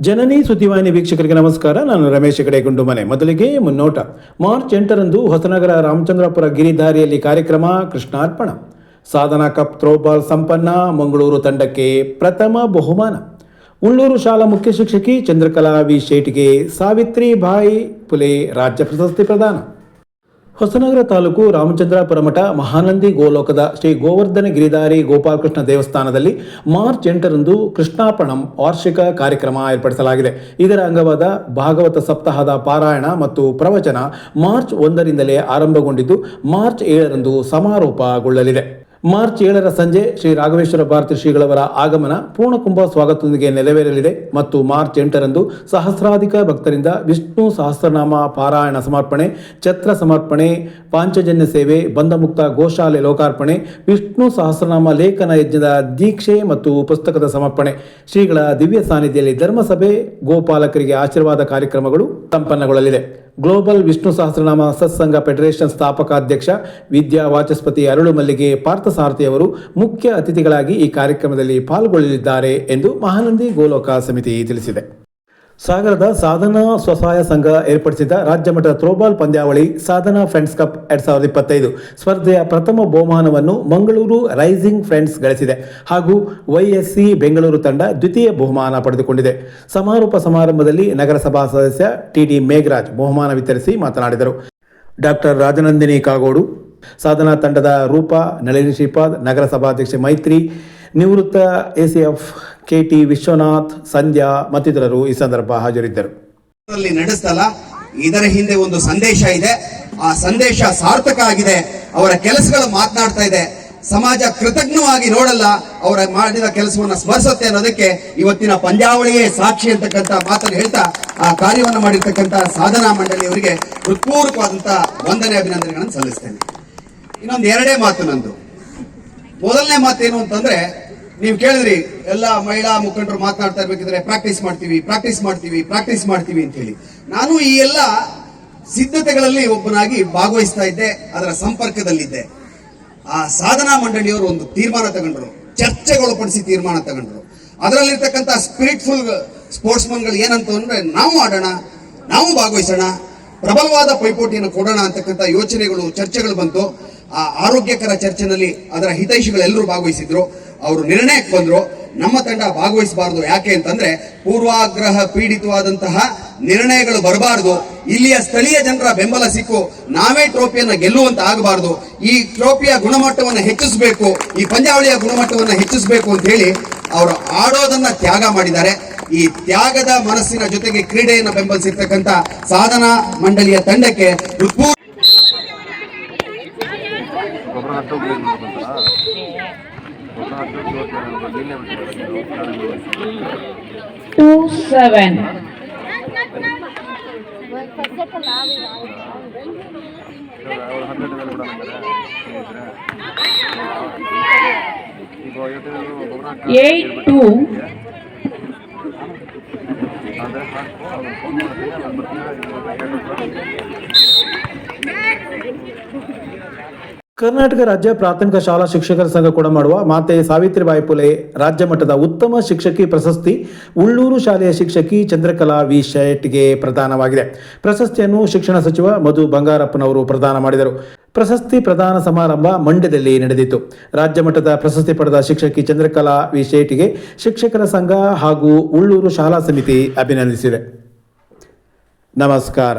ಜನನಿ ಸುದ್ದಿವಾಹಿನಿ ವೀಕ್ಷಕರಿಗೆ ನಮಸ್ಕಾರ. ನಾನು ರಮೇಶ್ ಹೆಗಡೆ ಗುಂಡುಮನೆ ಮೊದಲಿಗೆ ಮುನ್ನೋಟ. ಮಾರ್ಚ್ ಎಂಟರಂದು ಹೊಸನಗರ ರಾಮಚಂದ್ರಪುರ ಗಿರಿಧಾರಿಯಲ್ಲಿ ಕಾರ್ಯಕ್ರಮ ಕೃಷ್ಣಾರ್ಪಣ. ಸಾಧನಾ ಕಪ್ ಥ್ರೋಬಾಲ್ ಸಂಪನ್ನ, ಮಂಗಳೂರು ತಂಡಕ್ಕೆ ಪ್ರಥಮ ಬಹುಮಾನ. ಉಳ್ಳೂರು ಶಾಲಾ ಮುಖ್ಯ ಶಿಕ್ಷಕಿ ಚಂದ್ರಕಲಾ ವಿ ಶೇಟಿಗೆ ಸಾವಿತ್ರಿ ಬಾಯಿ ಪುಲೆ ರಾಜ್ಯ ಪ್ರಶಸ್ತಿ ಪ್ರದಾನ. ಹೊಸನಗರ ತಾಲೂಕು ರಾಮಚಂದ್ರಾಪುರ ಮಠ ಮಹಾನಂದಿ ಗೋಲೋಕದ ಶ್ರೀ ಗೋವರ್ಧನ ಗಿರಿಧಾರಿ ಗೋಪಾಲಕೃಷ್ಣ ದೇವಸ್ಥಾನದಲ್ಲಿ ಮಾರ್ಚ್ ಎಂಟರಂದು ಕೃಷ್ಣಾಪಣಂ ವಾರ್ಷಿಕ ಕಾರ್ಯಕ್ರಮ ಏರ್ಪಡಿಸಲಾಗಿದೆ. ಇದರ ಅಂಗವಾದ ಭಾಗವತ ಸಪ್ತಾಹದ ಪಾರಾಯಣ ಮತ್ತು ಪ್ರವಚನ ಮಾರ್ಚ್ ಒಂದರಿಂದಲೇ ಆರಂಭಗೊಂಡಿದ್ದು ಮಾರ್ಚ್ ಏಳರಂದು ಸಮಾರೋಪಗೊಳ್ಳಲಿದೆ. ಮಾರ್ಚ್ ಏಳರ ಸಂಜೆ ಶ್ರೀ ರಾಘವೇಶ್ವರ ಭಾರತಿ ಶ್ರೀಗಳವರ ಆಗಮನ ಪೂರ್ಣಕುಂಭ ಸ್ವಾಗತದೊಂದಿಗೆ ನೆರವೇರಲಿದೆ ಮತ್ತು ಮಾರ್ಚ್ ಎಂಟರಂದು ಸಹಸ್ರಾಧಿಕ ಭಕ್ತರಿಂದ ವಿಷ್ಣು ಸಹಸ್ರನಾಮ ಪಾರಾಯಣ ಸಮರ್ಪಣೆ, ಛತ್ರ ಸಮರ್ಪಣೆ, ಪಾಂಚಜನ್ಯ ಸೇವೆ, ಬಂಧಮುಕ್ತ ಗೋಶಾಲೆ ಲೋಕಾರ್ಪಣೆ, ವಿಷ್ಣು ಸಹಸ್ರನಾಮ ಲೇಖನ ಯಜ್ಞದ ದೀಕ್ಷೆ ಮತ್ತು ಪುಸ್ತಕದ ಸಮರ್ಪಣೆ. ಶ್ರೀಗಳ ದಿವ್ಯ ಸಾನ್ನಿಧ್ಯದಲ್ಲಿ ಧರ್ಮಸಭೆ ಗೋಪಾಲಕರಿಗೆ ಆಶೀರ್ವಾದ ಕಾರ್ಯಕ್ರಮಗಳು ಸಂಪನ್ನಗೊಳ್ಳಲಿದೆ. ಗ್ಲೋಬಲ್ ವಿಷ್ಣು ಸಹಸ್ರನಾಮ ಸತ್ಸಂಗ ಫೆಡರೇಷನ್ ಸ್ಥಾಪಕ ಅಧ್ಯಕ್ಷ ವಿದ್ಯಾ ವಾಚಸ್ಪತಿ ಅರುಳು ಮಲ್ಲಿಗೆ ಪಾರ್ಥಸಾರಥಿಯವರು ಮುಖ್ಯ ಅತಿಥಿಗಳಾಗಿ ಈ ಕಾರ್ಯಕ್ರಮದಲ್ಲಿ ಪಾಲ್ಗೊಳ್ಳಲಿದ್ದಾರೆ ಎಂದು ಮಹಾನಂದಿ ಗೋಲೋಕ ಸಮಿತಿ ತಿಳಿಸಿದೆ. ಸಾಗರದ ಸಾಧನಾ ಸ್ವಸಹಾಯ ಸಂಘ ಏರ್ಪಡಿಸಿದ ರಾಜ್ಯ ಮಟ್ಟದ ಥ್ರೋಬಾಲ್ ಪಂದ್ಯಾವಳಿ ಸಾಧನಾ ಫ್ರೆಂಡ್ಸ್ ಕಪ್ ಎರಡ್ ಸಾವಿರದ ಇಪ್ಪತ್ತೈದು. ಸ್ಪರ್ಧೆಯ ಪ್ರಥಮ ಬಹುಮಾನವನ್ನು ಮಂಗಳೂರು ರೈಸಿಂಗ್ ಫ್ರೆಂಡ್ಸ್ ಗಳಿಸಿದೆ. ಹಾಗೂ ವೈಎಸ್ಸಿ ಬೆಂಗಳೂರು ತಂಡ ದ್ವಿತೀಯ ಬಹುಮಾನ ಪಡೆದುಕೊಂಡಿದೆ. ಸಮಾರೋಪ ಸಮಾರಂಭದಲ್ಲಿ ನಗರಸಭಾ ಸದಸ್ಯ ಟಿಡಿ ಮೇಘರಾಜ್ ಬಹುಮಾನ ವಿತರಿಸಿ ಮಾತನಾಡಿದರು. ಡಾಕ್ಟರ್ ರಾಜನಂದಿನಿ ಕಾಗೋಡು, ಸಾಧನಾ ತಂಡದ ರೂಪ, ನಳಿನಿ ಶ್ರೀಪಾದ್, ನಗರಸಭಾಧ್ಯಕ್ಷೆ ಮೈತ್ರಿ, ನಿವೃತ್ತ ಎಸಿಎಫ್ ಕೆಟಿ ವಿಶ್ವನಾಥ್, ಸಂಧ್ಯಾ ಮತ್ತಿತರರು ಈ ಸಂದರ್ಭ ಹಾಜರಿದ್ದರು. ನಡೆಸಲ್ಲ ಇದರ ಹಿಂದೆ ಒಂದು ಸಂದೇಶ ಇದೆ. ಆ ಸಂದೇಶ ಸಾರ್ಥಕ ಆಗಿದೆ. ಅವರ ಕೆಲಸಗಳು ಮಾತನಾಡ್ತಾ ಇದೆ. ಸಮಾಜ ಕೃತಜ್ಞವಾಗಿ ನೋಡಲ್ಲ, ಅವರ ಮಾಡಿದ ಕೆಲಸವನ್ನ ಸ್ಮರಿಸುತ್ತೆ ಅನ್ನೋದಕ್ಕೆ ಇವತ್ತಿನ ಪಂದ್ಯಾವಳಿಯೇ ಸಾಕ್ಷಿ ಅಂತಕ್ಕಂಥ ಮಾತನ್ನು ಹೇಳ್ತಾ, ಆ ಕಾರ್ಯವನ್ನು ಮಾಡಿರ್ತಕ್ಕಂಥ ಸಾಧನಾ ಮಂಡಳಿಯವರಿಗೆ ಹೃತ್ಪೂರ್ವಕವಾದಂತ ವಂದನೆ, ಅಭಿನಂದನೆಗಳನ್ನು ಸಲ್ಲಿಸ್ತೇನೆ. ಇನ್ನೊಂದು ಎರಡೇ ಮಾತು ನಂದು. ಮೊದಲನೇ ಮಾತೇನು ಅಂತಂದ್ರೆ ನೀವು ಕೇಳಿದ್ರಿ, ಎಲ್ಲ ಮಹಿಳಾ ಮುಖಂಡರು ಮಾತನಾಡ್ತಾ ಇರ್ಬೇಕಿದ್ರೆ ಪ್ರಾಕ್ಟೀಸ್ ಮಾಡ್ತೀವಿ ಪ್ರಾಕ್ಟೀಸ್ ಮಾಡ್ತೀವಿ ಪ್ರಾಕ್ಟೀಸ್ ಮಾಡ್ತೀವಿ ಅಂತ ಹೇಳಿ ನಾನು ಈ ಎಲ್ಲ ಸಿದ್ಧತೆಗಳಲ್ಲಿ ಒಬ್ಬನಾಗಿ ಭಾಗವಹಿಸ್ತಾ ಇದ್ದೆ, ಅದರ ಸಂಪರ್ಕದಲ್ಲಿದ್ದೆ. ಆ ಸಾಧನಾ ಮಂಡಳಿಯವರು ಒಂದು ತೀರ್ಮಾನ ತಗೊಂಡ್ರು, ಚರ್ಚೆಗೊಳಪಡಿಸಿ ತೀರ್ಮಾನ ತಗೊಂಡ್ರು. ಅದರಲ್ಲಿರ್ತಕ್ಕಂಥ ಸ್ಪಿರಿಟ್ಫುಲ್ ಸ್ಪೋರ್ಟ್ಸ್ಮನ್ಗಳು ಏನಂತ ಅಂದ್ರೆ, ನಾವು ಆಡೋಣ, ನಾವು ಭಾಗವಹಿಸೋಣ, ಪ್ರಬಲವಾದ ಪೈಪೋಟಿಯನ್ನು ಕೊಡೋಣ ಅಂತಕ್ಕಂಥ ಯೋಚನೆಗಳು, ಚರ್ಚೆಗಳು ಬಂತು. ಆ ಆರೋಗ್ಯಕರ ಚರ್ಚೆನಲ್ಲಿ ಅದರ ಹಿತೈಷಿಗಳೆಲ್ಲರೂ ಭಾಗವಹಿಸಿದ್ರು. ಅವರು ನಿರ್ಣಯಕ್ಕೆ ಬಂದ್ರು. ನಮ್ಮ ತಂಡ ಭಾಗವಹಿಸಬಾರದು. ಯಾಕೆ ಅಂತಂದ್ರೆ ಪೂರ್ವಾಗ್ರಹ ಪೀಡಿತವಾದಂತಹ ನಿರ್ಣಯಗಳು ಬರಬಾರದು. ಇಲ್ಲಿಯ ಸ್ಥಳೀಯ ಜನರ ಬೆಂಬಲ ಸಿಕ್ಕು. ನಾವೇ ಟ್ರೋಫಿಯನ್ನು ಗೆಲ್ಲುವಂತ ಆಗಬಾರದು. ಈ ಟ್ರೋಫಿಯ ಗುಣಮಟ್ಟವನ್ನು ಹೆಚ್ಚಿಸಬೇಕು. ಈ ಪಂದ್ಯಾವಳಿಯ ಗುಣಮಟ್ಟವನ್ನು ಹೆಚ್ಚಿಸಬೇಕು ಅಂತ ಹೇಳಿ ಅವರು ಆಡೋದನ್ನ ತ್ಯಾಗ ಮಾಡಿದ್ದಾರೆ. ಈ ತ್ಯಾಗದ ಮನಸ್ಸಿನ ಜೊತೆಗೆ ಕ್ರೀಡೆಯನ್ನು ಬೆಂಬಲಿಸಿರ್ತಕ್ಕಂಥ ಸಾಧನಾ ಮಂಡಳಿಯ ತಂಡಕ್ಕೆ ಹೃತ್ಪೂರ್ವ ಗೊಬ್ಬರ ಹತ್ತು ಗೊಬ್ಬರ ಹತ್ತು ಕರ್ನಾಟಕ ರಾಜ್ಯ ಪ್ರಾಥಮಿಕ ಶಾಲಾ ಶಿಕ್ಷಕರ ಸಂಘ ಕೂಡ ಮಾಡುವ ಮಾತೆ ಸಾವಿತ್ರಿಬಾಯಿ ಪುಲೆ ರಾಜ್ಯ ಮಟ್ಟದ ಉತ್ತಮ ಶಿಕ್ಷಕಿ ಪ್ರಶಸ್ತಿ ಉಳ್ಳೂರು ಶಾಲೆಯ ಶಿಕ್ಷಕಿ ಚಂದ್ರಕಲಾ ವಿ ಶೆಟ್ಗೆ ಪ್ರದಾನವಾಗಿದೆ. ಪ್ರಶಸ್ತಿಯನ್ನು ಶಿಕ್ಷಣ ಸಚಿವ ಮಧು ಬಂಗಾರಪ್ಪನವರು ಪ್ರದಾನ ಮಾಡಿದರು. ಪ್ರಶಸ್ತಿ ಪ್ರದಾನ ಸಮಾರಂಭ ಮಂಡ್ಯದಲ್ಲಿ ನಡೆದಿತ್ತು. ರಾಜ್ಯ ಮಟ್ಟದ ಪ್ರಶಸ್ತಿ ಪಡೆದ ಶಿಕ್ಷಕಿ ಚಂದ್ರಕಲಾ ವಿ ಶೆಟ್ಗೆ ಶಿಕ್ಷಕರ ಸಂಘ ಹಾಗೂ ಉಳ್ಳೂರು ಶಾಲಾ ಸಮಿತಿ ಅಭಿನಂದಿಸಿದೆ. ನಮಸ್ಕಾರ.